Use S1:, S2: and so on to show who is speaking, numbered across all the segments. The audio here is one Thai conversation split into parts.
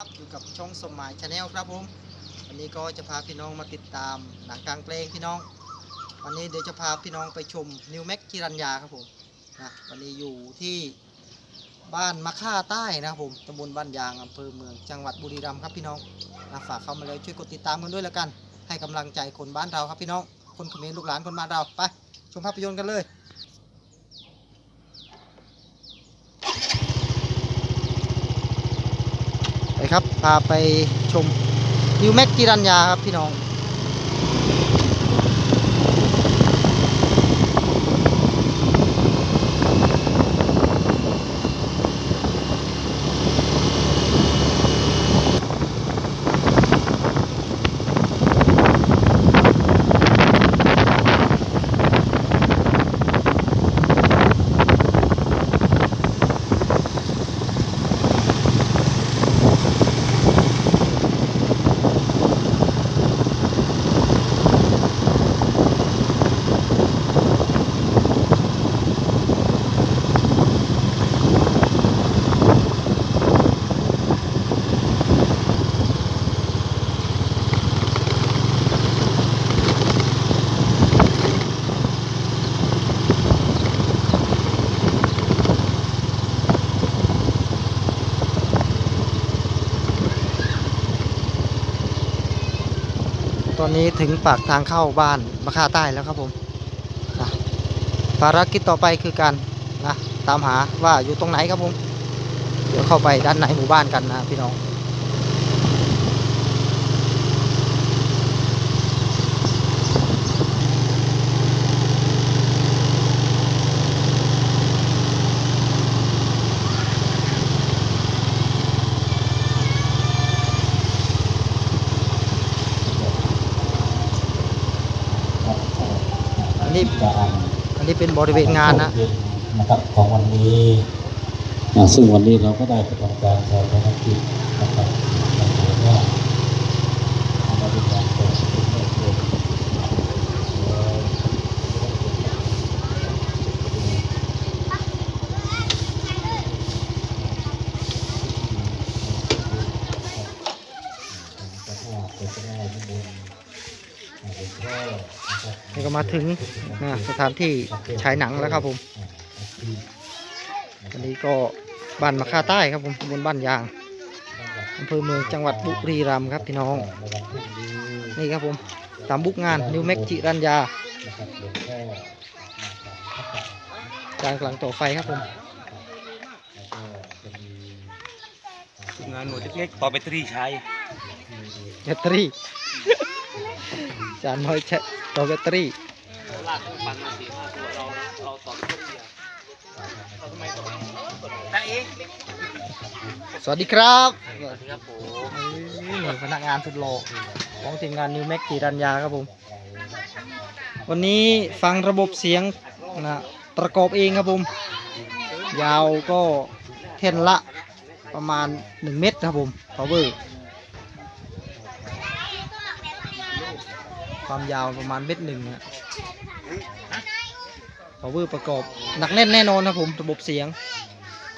S1: ครับอยู่กับช่องสมหมายชาแนลครับผมวันนี้ก็จะพาพี่น้องมาติดตามหนังกลางเพลงพี่น้อง วันนี้เดี๋ยวจะพาพี่น้องไปชมนิวแม็กกิรัญญาครับผมนะวันนี้อยู่ที่บ้านมะค่าใต้นะครับผมตำบลบ้านยางอำเภอเมืองจังหวัดบุรีรัมย์ครับพี่น้องนะฝากเข้ามาเลยช่วยกดติดตามกันด้วยแล้วกัน ให้กำลังใจคนบ้านเราครับพี่น้อง คนเขมรลูกหลานคนบ้านเราไปชมภาพยนตร์กันเลย ไป ครับ พาไปชมนิวแม็กกิรัญญาครับพี่น้อง ตอนนี้ถึงปากทางเข้าบ้านมะค่าใต้แล้วครับผมนะภารกิจต่อไปคือการนะตามหาว่าอยู่ตรงไหนครับผม เดี๋ยวเข้าไปด้านในหมู่บ้านกันนะพี่น้อง นี้อันนี้เป็นบริเวณงานนะ
S2: นะครับของวันนี้ซึ่งวันนี้เราก็ได้ประทำการชาวพนักกิจนะครับในฐานะเราเป็นการเปิดเป็นเรื่องเกี่ยวกับเนี่
S1: ก็มาถึงนะสถานที่ฉายหนังแล้วครับผมอันนี้ก็บ้านมะค่าใต้ครับผมตำบลบ้านยางอำเภอเมืองจังหวัดบุรีรัมย์ครับพี่น้อง นี่ครับผมตามบุกงานนิวแม็กจิรัญญาการกลางต่อไฟครับผม
S3: งานหน่วยเล็กๆต่อแบตเตอรี่ใช้
S1: แบตเตอรี่ จานน้อยใช้ต่อแบตเตอรี่
S3: ลากปันมาสี่ห้าตัวเราเราต่อแบตเตอรี่เราทำไมต่อตาเอง
S1: สวัสดีครับ
S3: สวัสดีครับผม
S1: นี่พนักงานสุดหล่อของทีมงานนิวแม็กจิรัญญาครับผม วันนี้ฟังระบบเสียงนะประกอบเองครับผม ยาวก็เท่นละประมาณ 1 เมตรครับผม power ความยาวประมาณเมตรหนึ่งนะ power ประกอบหนักแน่นแน่นอนครับผมระบบเสียง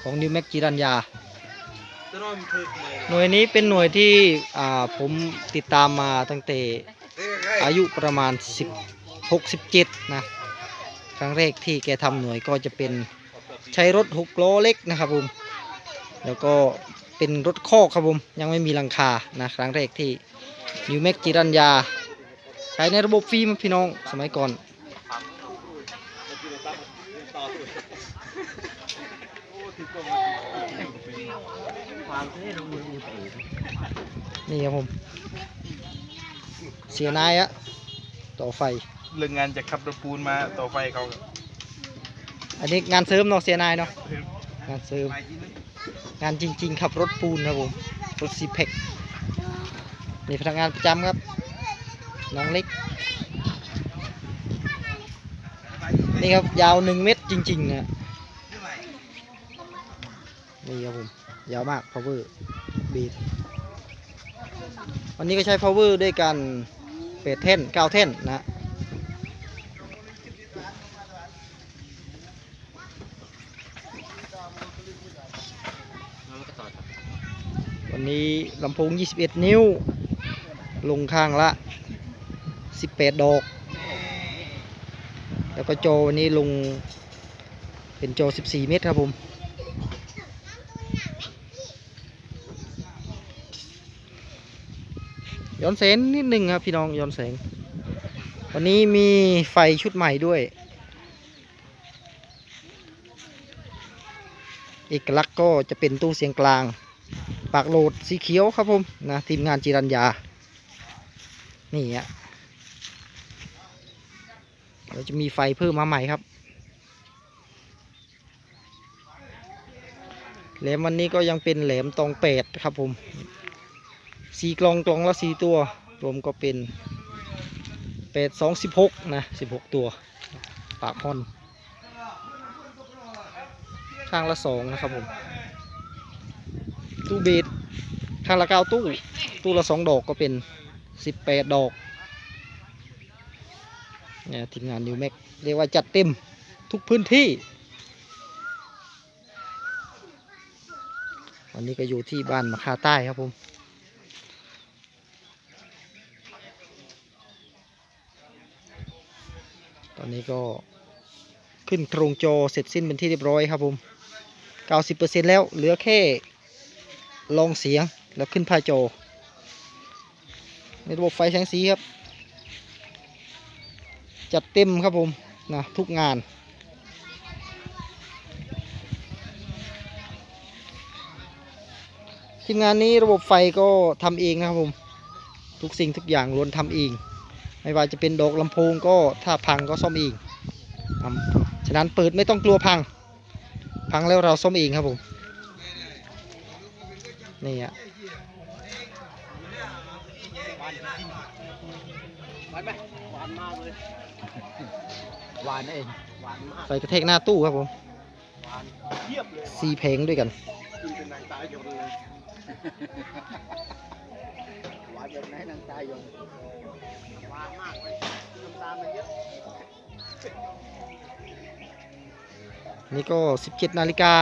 S1: ของนิวแม็กจิรัญญาหน่วยนี้เป็นหน่วยที่ผมติดตามมาตั้งแต่อายุประมาณ 16 17 นะ ครั้งแรกที่แกทำหน่วยก็จะเป็นใช้รถหกล้อเล็กนะครับผม แล้วก็เป็นรถคอกครับผม ยังไม่มีหลังคานะ ครั้งแรกที่นิวแม็กจิรัญญา ใช้ในระบบฟิล์มพี่น้องสมัยก่อนนี่ครับผม เสียนายอะต่อไฟ
S4: เรื่องงานจะขับรถปูนมาต่อไฟเขา
S1: อันนี้งานเสริมเนาะเสียนายเนาะงานเสริม งานจริง ๆ ขับรถปูนครับผมรถซีเพ็กนี่พนักงานประจำครับ น้องเล็ก นี่ครับยาวหนึ่งเมตรจริงๆนะนี่ครับผมยาวมาก power beat วันนี้ก็ใช้ power ด้วยกันเปดเท่นเก้าเท่นนะ
S3: มันก็ต่อ
S1: วันวันนี้ลำโพง 21 นิ้ว ลงข้างละ 18ดดอก แล้วก็โจวันนี้ลงเป็นโจอ14เมตรครับผม ย้อนแสงนิดนึงครับพี่น้องย้อนแสง วันนี้มีไฟชุดใหม่ด้วยเอกลักษณ์ก็จะเป็นตู้เสียงกลาง ปากโหลดสีเขียวครับผมนะทีมงานจิรัญญา นี่ฮะ เราจะมีไฟเพิ่มมาใหม่ครับแหลมวันนี้ก็ยังเป็นแหลมตองแปดครับผมสีกลองกลองละสีตัว รวมก็เป็นแปดสองสิบหกนะสิบหกตัว ปากฮอน ข้างละสองนะครับผม ตู้เบสข้างละเก้าตู้ ตู้ละสองดอกก็เป็นสิบแปดดอก เนี่ยทีมงานนิวแม็กเรียกว่าจัดเต็มทุกพื้นที่ วันนี้ก็อยู่ที่บ้านมะคาใต้ครับผมตอนนี้ก็ขึ้นโครงจอเสร็จสิ้นเป็นที่เรียบร้อยครับผม 90%แล้วเหลือแค่ลองเสียงแล้วขึ้นผ้าจในระบบไฟแสงสีครับ จัดเต็มครับผมนะทุกงานทีมงานนี้ระบบไฟก็ทำเองนะครับผม ทุกสิ่งทุกอย่างล้วนทำเอง ไม่ว่าจะเป็นดอกลำโพงก็ถ้าพังก็ซ่อมเองฉะนั้นเปิดไม่ต้องกลัวพัง พังแล้วเราซ่อมเองครับผมนี่ฮะ
S3: หวานไหมหวานมากเลย
S1: หวานเอง
S3: หวานมาก
S1: ไฟกระแทกหน้าตู้ครับผม
S3: หวานเทียบเลย
S1: ซีเพลงด้วยกัน
S3: กินเป็นนางตายยงเลย หวานแบบไหนนางตายยงหวานมากเลยน้ำตาลมันเยอะ
S1: นี่ก็ 17 นาฬิกา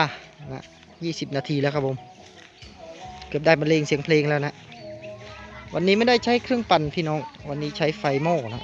S1: นะ20 นาทีแล้วครับผม เกือบได้บรรเลงเสียงเพลงแล้วนะ วันนี้ไม่ได้ใช้เครื่องปั่นพี่น้อง วันนี้ใช้ไฟหม้อนะ